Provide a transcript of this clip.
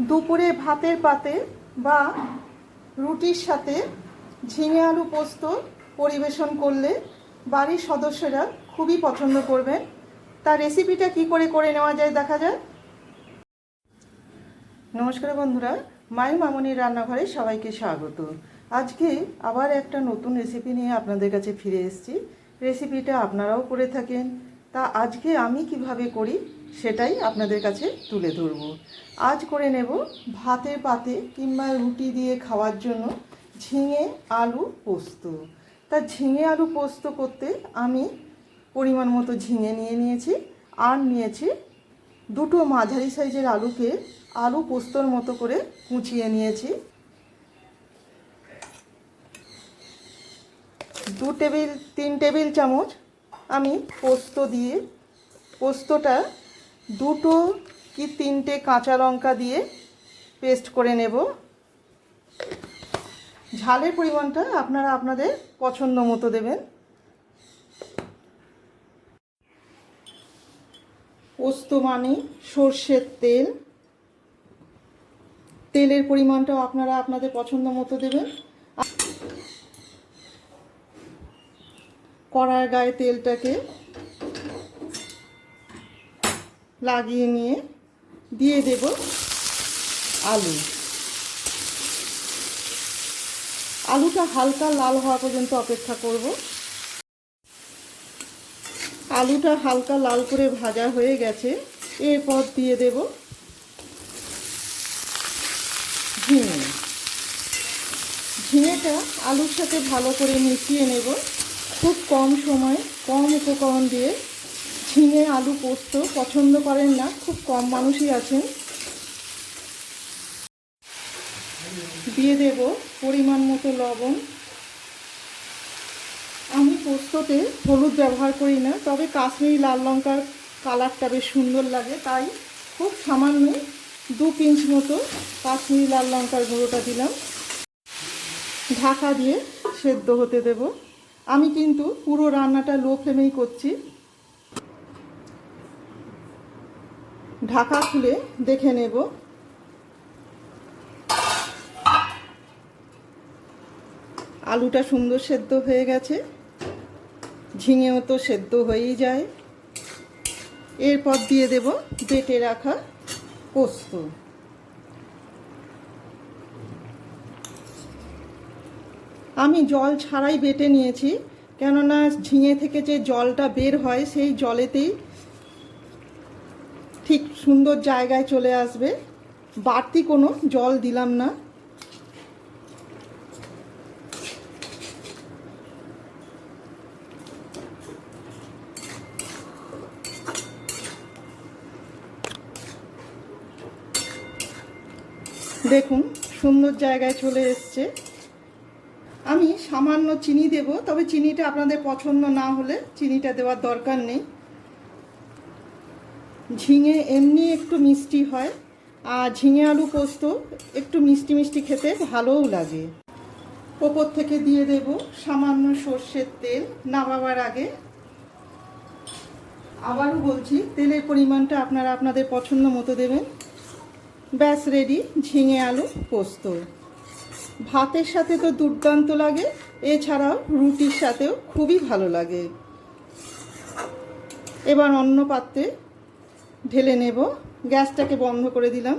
দুপুরে ভাতের পাতে বা রুটির সাথে ঝিঙে আলু পোস্ত পরিবেশন করলে বাড়ির সদস্যরা খুবই পছন্দ করবেন। তার রেসিপিটা কি করে করে নেওয়া যায় দেখা যায় নমস্কার বন্ধুরা মাই মামনির রান্নাঘরে সবাইকে স্বাগত। আজকে আবার একটা নতুন রেসিপি নিয়ে আপনাদের কাছে ফিরে এসেছি। রেসিপিটা আপনারাও করে থাকেন। তা আজকে আমি কীভাবে করি সেটাই আপনাদের কাছে তুলে ধরব। আজ করে নেব ভাতের পাতে কিংবা রুটি দিয়ে খাওয়ার জন্য ঝিঙে আলু পোস্ত। তা ঝিঙে আলু পোস্ত করতে আমি পরিমাণ মতো ঝিঙে নিয়ে নিয়েছি আর নিয়েছি দুটো মাঝারি সাইজের আলুকে আলু পোস্তর মতো করে কুচিয়ে নিয়েছি। দু টেবিল, তিন টেবিল চামচ আমি পোস্ত দিয়ে, পোস্তটা দুটো কি তিনটে কাঁচা লঙ্কা দিয়ে পেস্ট করে নেব। ঝালের পরিমাণটা আপনারা আপনাদের পছন্দ মতো দেবেন। পোস্ত মানে সর্ষের তেল। তেলের পরিমাণটাও আপনারা আপনাদের পছন্দ মতো দেবেন। কড়ার গায়ে তেলটাকে লাগিয়ে নিয়ে দিয়ে দেব আলু। আলুটা হালকা লাল হওয়া পর্যন্ত অপেক্ষা করব। আলুটা হালকা লাল করে ভাজা হয়ে গেছে। এরপর দিয়ে দেব ঝিঙে। ঝিঙেটা আলুর সাথে ভালো করে মিশিয়ে নেব। খুব কম সময়, কম উপকরণ দিয়ে ঝিঙে, আলু পোস্ত পছন্দ করেন না, খুব কম মানুষই আছেন। দিয়ে দেব পরিমাণ মতো লবণ। আমি পোস্ততে হলুদ ব্যবহার করি না, তবে কাশ্মীরি লাল লঙ্কার কালারটা বেশ সুন্দর লাগে, তাই খুব সামান্য দু পিঞ্চ মতো কাশ্মীরি লাল লঙ্কার গুঁড়োটা দিলাম। ঢাকা দিয়ে সেদ্ধ হতে দেব। আমি কিন্তু পুরো রান্নাটা লো ফ্লেমেই করছি। ঢাকা খুলে দেখে নেব। আলুটা সুন্দর সেদ্ধ হয়ে গেছে। ঝিঙেও তো সেদ্ধ হয়েই যায়। এরপর দিয়ে দেব বেটে রাখা পোস্ত। আমি জল ছাড়াই বেটে নিয়েছি। কেননা ঝিঙে থেকে যে জলটা বের হয়, সেই জলেতেই ঠিক সুন্দর জায়গায় চলে আসবে। বাড়তি কোনো জল দিলাম না। দেখুন, সুন্দর জায়গায় চলে এসছে। আমি সামান্য চিনি দেব, তবে চিনিটা আপনাদের পছন্দ না হলে চিনিটা দেওয়ার দরকার নেই। ঝিঙে এমনি একটু মিষ্টি হয়, আর ঝিঙে আলু পোস্ত একটু মিষ্টি মিষ্টি খেতে ভালোও লাগে। ওপর থেকে দিয়ে দেব সামান্য সর্ষের তেল নামাবার আগে। আবারও বলছি, তেলের পরিমাণটা আপনারা আপনাদের পছন্দ মতো দেবেন। ব্যাস রেডি ঝিঙে আলু, পোস্ত। ভাতের সাথে তো দুর্দান্ত লাগে, এছাড়াও রুটির সাথেও খুবই ভালো লাগে। এবার অন্য পাত্রে ঢেলে নেব, গ্যাসটাকে বন্ধ করে দিলাম।